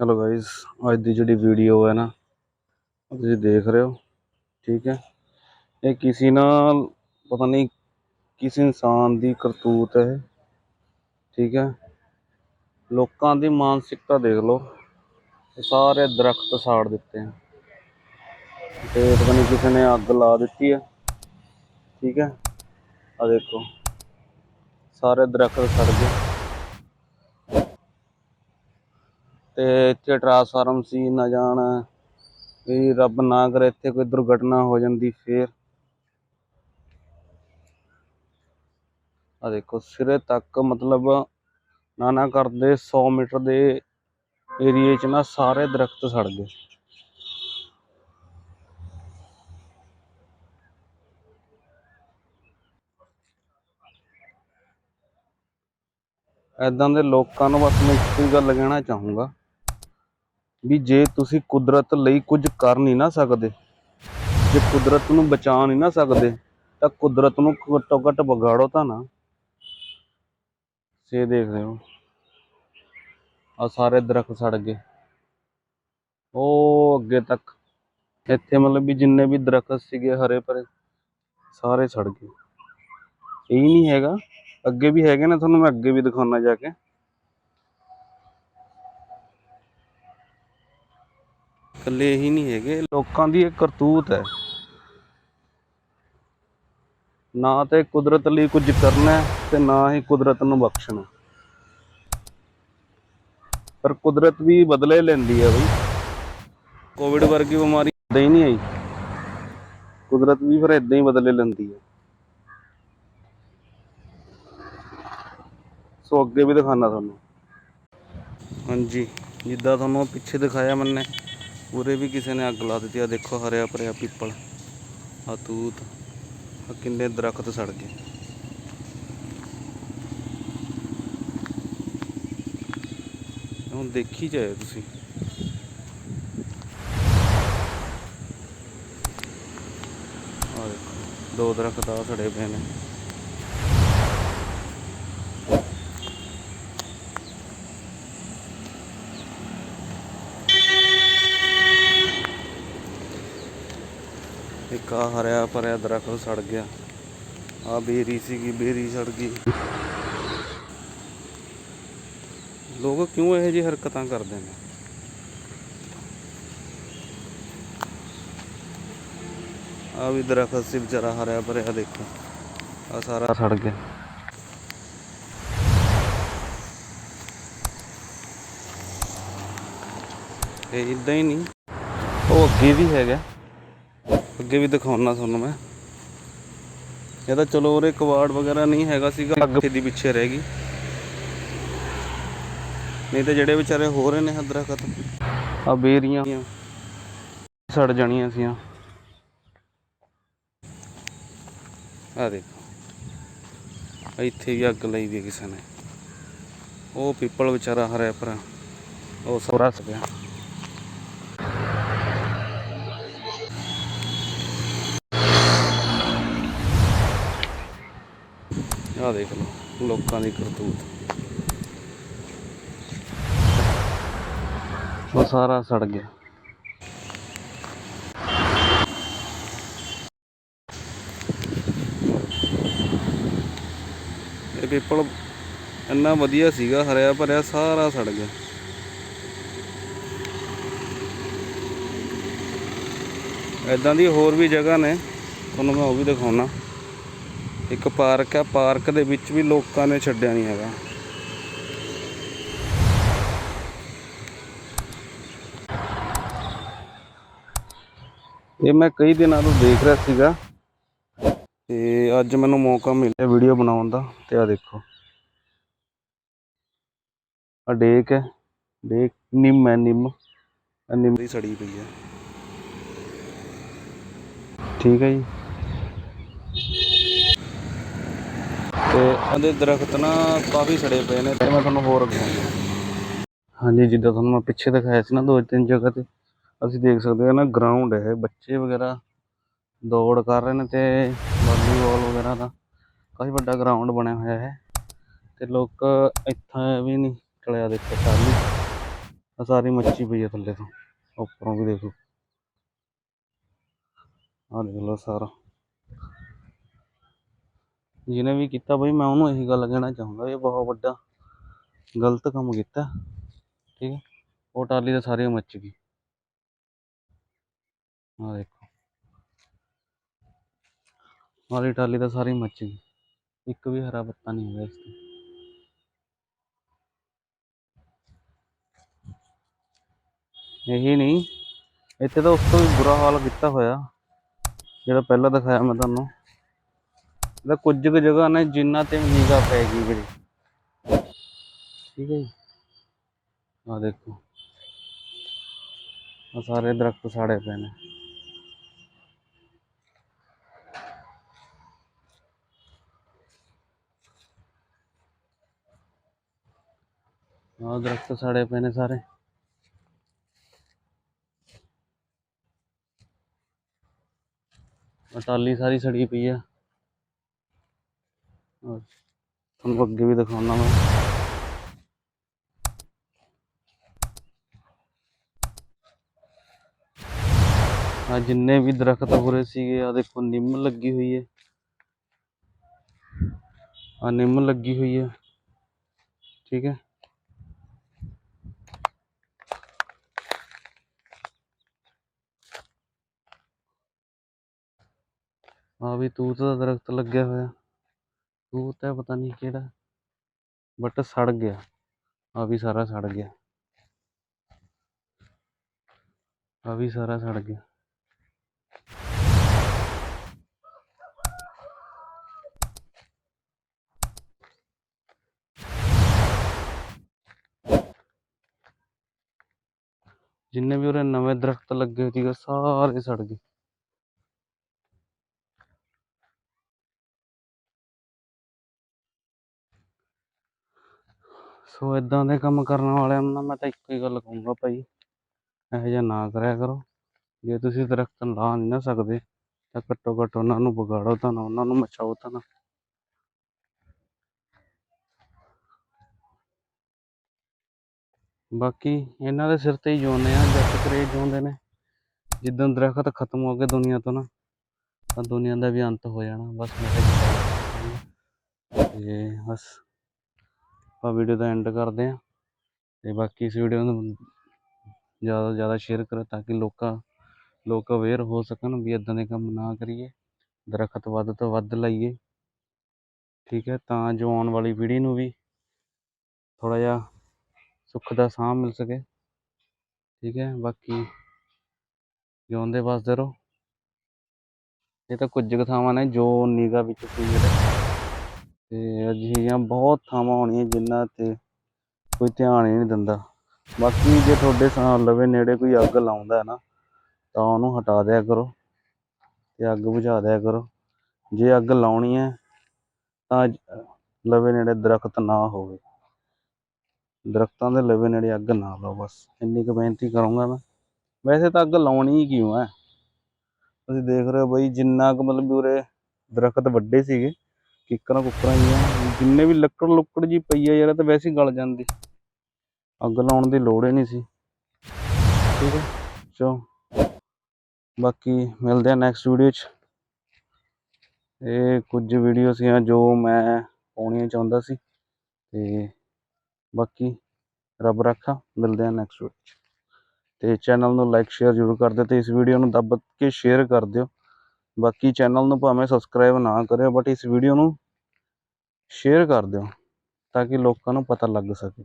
Hello guys ਅੱਜ ਦੀ ਜਿਹੜੀ video ਹੈ ਨਾ ਤੁਸੀਂ ਦੇਖ ਰਹੇ ਹੋ ਠੀਕ ਹੈ? ਇਹ ਕਿਸੇ ਨਾਲ ਪਤਾ ਨਹੀਂ ਕਿਸ ਇਨਸਾਨ ਦੀ ਕਰਤੂਤ ਹੈ ਇਹ, ਠੀਕ ਹੈ? ਲੋਕਾਂ ਦੀ ਮਾਨਸਿਕਤਾ ਦੇਖ ਲਓ ਸਾਰੇ ਦਰਖਤ ਸਾੜ ਦਿੱਤੇ ਹੈ ਤੇ ਪਤਾ ਨਹੀਂ ਕਿਸੇ ਨੇ ਅੱਗ ਲਾ ਦਿੱਤੀ ਹੈ ਠੀਕ ਹੈ? ਆ ਦੇਖੋ ਸਾਰੇ ਦਰਖਤ ਸੜ ਗਏ। ਤੇ ਇੱਥੇ ਟਰਾਂਸਫਾਰਮ ਸੀ ਨਾ ਜਾਣ। ਵੀ ਰੱਬ ਨਾ ਕਰੇ, ਇੱਥੇ ਕੋਈ ਦੁਰਘਟਨਾ ਹੋ ਜਾਂਦੀ ਫੇਰ। ਆ ਦੇਖੋ, ਸਿਰੇ ਤੱਕ ਮਤਲਬ ਨਾ ਨਾ ਕਰਦੇ 100 ਮੀਟਰ ਦੇ ਏਰੀਏ 'ਚ ਨਾ ਸਾਰੇ ਦਰਖਤ ਸੜ ਗਏ। ਐਦਾਂ ਦੇ ਲੋਕਾਂ ਨੂੰ ਬਸ ਮੈਂ ਇੱਕੋ ਹੀ ਗੱਲ ਕਹਿਣਾ ਚਾਹੂੰਗਾ। ਵੀ ਜੇ ਤੁਸੀਂ ਕੁਦਰਤ ਲਈ ਕੁਝ ਕਰ ਨਹੀਂ ਨਾ ਸਕਦੇ, ਜੇ ਕੁਦਰਤ ਨੂੰ ਬਚਾ ਨਹੀਂ ਨਾ ਸਕਦੇ, ਤਾਂ ਕੁਦਰਤ ਨੂੰ ਘੱਟੋ ਘੱਟ ਵਿਗਾੜੋ ਤਾਂ ਨਾ। ਸੇ ਦੇਖ ਰਹੇ ਹੋ। ਆ ਸਾਰੇ ਦਰਖਤ ਸੜ ਗਏ। ਉਹ ਅੱਗੇ ਤੱਕ। ਇੱਥੇ ਮਤਲਬ ਵੀ ਜਿੰਨੇ ਵੀ ਦਰਖਤ ਸੀਗੇ ਹਰੇ ਭਰੇ, ਸਾਰੇ ਸੜ ਗਏ। ਇਹ ਨਹੀਂ ਹੈਗਾ। ਅੱਗੇ ਵੀ ਹੈਗੇ ਨੇ, ਤੁਹਾਨੂੰ ਮੈਂ ਅੱਗੇ ਵੀ ਦਿਖਾਉਣਾ ਜਾ ਕੇ। ਇਕੱਲੇ ਹੀ ਨਹੀਂ ਹੈਗੇ। ਲੋਕਾਂ ਦੀ ਇਹ ਕਰਤੂਤ ਹੈ। ਨਾ ਤੇ ਕੁਦਰਤ ਲਈ ਕੁਝ ਕਰਨਾ ਤੇ ਨਾ ਹੀ ਕੁਦਰਤ ਨੂੰ ਬਖਸ਼ਣਾ ਪਰ ਕੁਦਰਤ ਵੀ ਬਦਲੇ ਲੈਂਦੀ ਹੈ ਬਈ। ਕੋਵਿਡ ਵਰਗੀ ਬਿਮਾਰੀ ਇਦਾਂ ਹੀ ਨਹੀਂ ਆਈ। ਕੁਦਰਤ ਵੀ ਫਿਰ ਇਦਾਂ ਹੀ ਬਦਲੇ ਲੈਂਦੀ ਹੈ। ਸੋ ਅੱਗੇ ਵੀ ਦਿਖਾਣਾ ਤੁਹਾਨੂੰ। ਹਾਂਜੀ ਜਿੱਦਾਂ ਤੁਹਾਨੂੰ ਪਿੱਛੇ ਦਿਖਾਇਆ ਮੈਨੇ। ਉਰੇ ਵੀ ਕਿਸੇ ਨੇ ਅੱਗ ਲਾ ਦਿੱਤੀ ਆ। ਦੇਖੋ ਹਰਿਆ ਭਰਿਆ ਪਿੱਪਲ। ਆ ਤੂਤ। ਆ ਕਿੰਨੇ ਦਰਖਤ ਸੜ ਗਏ। ਹੁਣ ਦੇਖੀ ਜਾਏ ਤੁਸੀਂ। ਆ ਦੇਖੋ, ਦੋ ਦਰਖਤ ਆ ਸੜੇ ਪਏ ਨੇ। ਇੱਕ ਹਰਿਆ ਭਰਿਆ ਦਰਖਤ ਸੜ ਗਿਆ। ਆ ਬੇਰੀ ਸੀਗੀ, ਬੇਰੀ ਸੜ ਗਈ। ਲੋਕ ਕਿਉਂ ਇਹੋ ਜਿਹੀ ਹਰਕਤਾਂ ਕਰਦੇ ਨੇ? ਆ ਵੀ ਦਰਖਤ ਸੀ ਵਿਚਾਰਾ ਹਰਿਆ ਭਰਿਆ, ਦੇਖੋ। ਆ ਸਾਰਾ ਸੜ ਗਿਆ। ਇਹ ਇਦਾਂ ਹੀ ਨਹੀਂ। ਉਹ ਅੱਗੇ ਵੀ ਹੈਗਾ। ਅੱਗੇ ਵੀ ਦਿਖਾਉਣਾ ਤੁਹਾਨੂੰ ਮੈਂ। ਇਹ ਤਾਂ ਚਲੋ ਉਹਰੇ ਕਵਾੜ ਵਗੈਰਾ ਨਹੀਂ ਹੈਗਾ ਸੀਗਾ ਅੱਗ ਦੀ ਪਿੱਛੇ ਰਹਿ ਗਈ। ਨਹੀਂ ਤੇ ਜਿਹੜੇ ਵਿਚਾਰੇ ਹੋ ਰਹੇ ਨੇ ਦਰਖਤ ਆ ਬੇਰੀਆਂ ਸੜ ਜਾਣੀਆਂ ਸੀਆਂ। ਆ ਦੇਖੋ। ਇੱਥੇ ਵੀ ਅੱਗ ਲਾਈ ਵੀ ਕਿਸੇ ਨੇ। ਉਹ ਪਿੱਪਲ ਵਿਚਾਰਾ ਹਰਿਆ ਭਰਾ ਉਹ ਸਭ ਰਸ ਆ ਦੇਖ ਲਓ, ਲੋਕਾਂ ਦੀ ਕਰਤੂਤ। ਉਹ ਸਾਰਾ ਸੜ ਗਿਆ। ਇਹ ਪੀਪਲ ਇੰਨਾ ਵਧੀਆ ਸੀਗਾ, ਹਰਿਆ ਭਰਿਆ, ਸਾਰਾ ਸੜ ਗਿਆ। ਇਦਾਂ ਦੀ ਹੋਰ ਵੀ ਜਗ੍ਹਾ ਨੇ, ਤੁਹਾਨੂੰ ਮੈਂ ਉਹ ਵੀ ਦਿਖਾਉਣਾ। ਇੱਕ ਪਾਰਕ ਹੈ ਪਾਰਕ ਦੇ ਵਿੱਚ ਵੀ ਲੋਕਾਂ ਨੇ ਛੱਡਿਆ ਨਹੀਂ ਹੈਗਾ। ਇਹ ਮੈਂ ਕਈ ਦਿਨਾਂ ਤੋਂ ਦੇਖ ਰਿਹਾ ਸੀਗਾ। ਤੇ ਅੱਜ ਮੈਨੂੰ ਮੌਕਾ ਮਿਲਿਆ ਵੀਡੀਓ ਬਣਾਉਣ ਦਾ, ਤੇ ਆ ਦੇਖੋ। ਆ ਡੇਕ ਹੈ, ਡੇਕ ਨਿੰਮ ਹੈ, ਨਿੰਮ। ਨਿੰਮ ਦੀ ਸੜੀ ਪਈ ਹੈ। ਠੀਕ ਹੈ ਜੀ। ਤੇ ਇਹਦੇ ਦਰਖਤ ਨਾ ਕਾਫੀ ਸੜੇ ਪਏ ਨੇ ਤੇ ਮੈਂ ਤੁਹਾਨੂੰ ਹੋਰ ਦਿਖਾਉਂਦਾ ਹਾਂਜੀ, ਜਿੱਦਾਂ ਤੁਹਾਨੂੰ ਮੈਂ ਪਿੱਛੇ ਦਿਖਾਇਆ ਸੀ ਨਾ ਦੋ ਤਿੰਨ ਜਗ੍ਹਾ ਤੇ, ਅਸੀਂ ਦੇਖ ਸਕਦੇ ਹਾਂ ਨਾ ਗਰਾਊਂਡ ਹੈ, ਬੱਚੇ ਵਗੈਰਾ ਦੌੜ ਕਰ ਰਹੇ ਨੇ ਤੇ ਵਾਲੀਬਾਲ ਵਗੈਰਾ ਦਾ ਕਾਫੀ ਵੱਡਾ ਗਰਾਊਂਡ ਬਣਿਆ ਹੋਇਆ ਹੈ ਤੇ ਲੋਕ ਇੱਥੇ ਵੀ ਨਹੀਂ ਚਲਿਆ ਦੇਖੋ ਟਾਲੀ ਆ ਸਾਰੀ ਮੱਛੀ ਪਈ ਹੈ ਥੱਲੇ ਤੋਂ, ਉੱਪਰੋਂ ਵੀ ਦੇਖੋ। ਆ ਦੇਖ ਲਓ ਸਾਰਾ। ਜਿਹਨੇ ਵੀ ਕੀਤਾ ਬਈ, ਮੈਂ ਉਹਨੂੰ ਇਹੀ ਗੱਲ ਕਹਿਣਾ ਚਾਹੁੰਦਾ ਇਹ ਬਹੁਤ ਵੱਡਾ ਗਲਤ ਕੰਮ ਕੀਤਾ। ਠੀਕ ਹੈ ਉਹ ਟਾਲੀ ਤਾਂ ਸਾਰੀ ਮੱਚ ਗਈ। ਆ ਦੇਖੋ। ਵਾਲੀ ਟਾਲੀ ਤਾਂ ਸਾਰੀ ਮੱਚ ਗਈ। ਇੱਕ ਵੀ ਹਰਾ ਪੱਤਾ ਨਹੀਂ ਹੋਇਆ ਇਸ ਤੇ। ਇਹੀ ਨਹੀਂ, ਇੱਥੇ ਤਾਂ ਉਸ ਤੋਂ ਵੀ ਬੁਰਾ ਹਾਲ ਕੀਤਾ ਹੋਇਆ। ਜਿਹੜਾ ਪਹਿਲਾਂ ਦਿਖਾਇਆ ਮੈਂ ਤੁਹਾਨੂੰ। ਇਹਦਾ ਕੁਝ ਕੁ ਜਗ੍ਹਾ ਨੇ ਜਿੰਨਾ ਤੇ ਨਿਗਾਹ ਪੈ ਗਈ ਵੀਰੇ। ਠੀਕ ਹੈ ਜੀ। ਆ ਦੇਖੋ। ਆ ਸਾਰੇ ਦਰਖਤ ਸਾੜੇ ਪਏ ਨੇ। ਆ ਦਰਖਤ ਸਾੜੇ ਪਏ ਨੇ ਸਾਰੇ। ਆਹ ਟਾਲੀ ਸਾਰੀ ਸੜੀ ਪਈ ਆ। ਔਰ ਤੁਹਾਨੂੰ ਅੱਗੇ ਵੀ ਦਿਖਾਉਣਾ ਮੈਂ ਆ ਜਿੰਨੇ ਵੀ ਦਰਖਤ ਹੋਰੇ ਸੀਗੇ ਆ ਦੇਖੋ ਨਿੰਮ ਲੱਗੀ ਹੋਈ ਹੈ ਆ ਨਿੰਮ ਲੱਗੀ ਹੋਈ ਹੈ ਠੀਕ ਹੈ ਆ ਵੀ ਤੂਤ ਦਾ ਦਰਖਤ ਲੱਗਿਆ ਹੋਇਆ ਤੂਤ ਹੈ ਪਤਾ ਨਹੀਂ ਕਿਹੜਾ ਬਟ ਸੜ ਗਿਆ ਆ ਵੀ ਸਾਰਾ ਸੜ ਗਿਆ ਆ ਵੀ ਸਾਰਾ ਸੜ ਗਿਆ ਜਿੰਨੇ ਵੀ ਉਰੇ ਨਵੇਂ ਦਰਖਤ ਲੱਗੇ ਹੋਏ ਸੀਗੇ ਸਾਰੇ ਸੜ ਗਏ ਸੋ ਇਦਾਂ ਦੇ ਕੰਮ ਕਰਨ ਵਾਲਿਆਂ ਨੂੰ ਨਾ ਮੈਂ ਤਾਂ ਇੱਕੋ ਹੀ ਗੱਲ ਕਹੂੰਗਾ ਭਾਈ, ਇਹੋ ਜਿਹਾ ਨਾ ਕਰਿਆ ਕਰੋ। ਜੇ ਤੁਸੀਂ ਦਰਖਤ ਲਾ ਨਹੀਂ ਨਾ ਸਕਦੇ, ਤਾਂ ਘੱਟੋ ਘੱਟ ਉਹਨਾਂ ਨੂੰ ਵਿਗਾੜੋ ਤਾਂ ਨਾ ਉਹਨਾਂ ਨੂੰ ਮਚਾਓ ਤਾਂ ਨਾ ਬਾਕੀ ਇਹਨਾਂ ਦੇ ਸਿਰ ਤੇ ਹੀ ਜਿਉਂਦੇ ਆ, ਜੱਟ ਕਰੇ ਜਿਉਂਦੇ ਨੇ। ਜਿੱਦਾਂ ਦਰਖਤ ਖਤਮ ਹੋ ਗਏ ਦੁਨੀਆ ਤੋਂ ਨਾ, ਤਾਂ ਦੁਨੀਆ ਦਾ ਵੀ ਅੰਤ ਹੋ ਜਾਣਾ। ਬਸ ਮੈਂ ਤੇ ਬਸ। ਆਪਾਂ ਵੀਡੀਓ ਦਾ ਐਂਡ ਕਰਦੇ ਹਾਂ ਤੇ ਬਾਕੀ ਇਸ ਵੀਡੀਓ ਨੂੰ ਜ਼ਿਆਦਾ ਤੋਂ ਜ਼ਿਆਦਾ ਸ਼ੇਅਰ ਕਰੋ ਤਾਂ ਕਿ ਲੋਕਾਂ, ਲੋਕ ਅਵੇਅਰ ਹੋ ਸਕਣ ਵੀ ਇਦਾਂ ਦੇ ਕੰਮ ਨਾ ਕਰੀਏ, ਦਰਖਤ ਵੱਧ ਤੋਂ ਵੱਧ ਲਾਈਏ। ਠੀਕ ਹੈ, ਤਾਂ ਜੋ ਆਉਣ ਵਾਲੀ ਪੀੜ੍ਹੀ ਨੂੰ ਵੀ ਥੋੜ੍ਹਾ ਜਿਹਾ ਸੁੱਖ ਦਾ ਸਾਹ ਮਿਲ ਸਕੇ। ਠੀਕ ਹੈ, ਬਾਕੀ ਜਿਉਂਦੇ ਵਸਦੇ ਰਹੋ। ਇਹ ਤਾਂ ਕੁਝ ਕੁ ਥਾਵਾਂ ਨੇ ਜੋ ਨਿਗਾ ਵਿੱਚ ਸੀ ਜਿਹੜੇ ਤੇ ਅਜਿਹੀਆਂ ਬਹੁਤ ਥਾਵਾਂ ਹੋਣੀਆਂ ਜਿਨ੍ਹਾਂ ਤੇ ਕੋਈ ਧਿਆਨ ਹੀ ਨਹੀਂ ਦਿੰਦਾ। ਬਾਕੀ ਜੇ ਤੁਹਾਡੇ ਸਾਹ ਲਵੇ, ਨੇੜੇ ਕੋਈ ਅੱਗ ਲਾਉਂਦਾ ਹੈ ਨਾ, ਤਾਂ ਉਹਨੂੰ ਹਟਾ ਦਿਆ ਕਰੋ ਤੇ ਅੱਗ ਬੁਝਾ ਦਿਆ ਕਰੋ। ਜੇ ਅੱਗ ਲਾਉਣੀ ਹੈ, ਤਾਂ ਲਵੇ ਨੇੜੇ ਦਰਖਤ ਨਾ ਹੋਵੇ। ਦਰਖਤਾਂ ਦੇ ਲਵੇ ਨੇੜੇ ਅੱਗ ਨਾ ਲਾਓ ਬਸ। ਇੰਨੀ ਕੁ ਬੇਨਤੀ ਕਰੂੰਗਾ ਮੈਂ। ਵੈਸੇ ਤਾਂ ਅੱਗ ਲਾਉਣੀ ਹੀ ਕਿਉਂ ਹੈ? ਤੁਸੀਂ ਦੇਖ ਰਹੇ ਹੋ ਬਈ, ਜਿੰਨਾ ਕੁ ਮਤਲਬ ਉਰੇ ਦਰਖਤ ਵੱਡੇ ਸੀਗੇ ਕਿੱਕਰਾਂ ਕੁੱਕਰਾਂ ਜੀਆਂ ਜਿੰਨੇ ਵੀ ਲੱਕੜ ਲੁੱਕੜ ਜੀ ਪਈ ਆ ਯਾਰ, ਇਹ ਤਾਂ ਵੈਸੇ ਹੀ ਗਲ ਜਾਂਦੀ। ਅੱਗ ਲਾਉਣ ਦੀ ਲੋੜ ਹੀ ਨਹੀਂ ਸੀ। ਠੀਕ ਹੈ ਚੋ ਬਾਕੀ ਮਿਲਦੇ ਆ ਨੈਕਸਟ ਵੀਡੀਓ 'ਚ। ਇਹ ਕੁਝ ਵੀਡੀਓ ਸੀ ਜੋ ਮੈਂ ਪਾਉਣੀਆਂ ਚਾਹੁੰਦਾ ਸੀ। ਤੇ ਬਾਕੀ ਰੱਬ ਰੱਖਾ, ਮਿਲਦੇ ਆ ਨੈਕਸਟ ਵੀਡੀਓ 'ਚ। ਤੇ ਚੈਨਲ ਨੂੰ ਲਾਈਕ ਸ਼ੇਅਰ ਜ਼ਰੂਰ ਕਰ ਦਿਓ ਤੇ ਇਸ ਵੀਡੀਓ ਨੂੰ ਦੱਬ ਕੇ ਸ਼ੇਅਰ ਕਰ ਦਿਓ। ਬਾਕੀ ਚੈਨਲ ਨੂੰ ਭਾਵੇਂ ਸਬਸਕ੍ਰਾਈਬ ਨਾ ਕਰਿਓ ਬਟ ਇਸ ਵੀਡੀਓ ਨੂੰ ਸ਼ੇਅਰ ਕਰ ਦਿਓ, ਤਾਂ ਕਿ ਲੋਕਾਂ ਨੂੰ ਪਤਾ ਲੱਗ ਸਕੇ।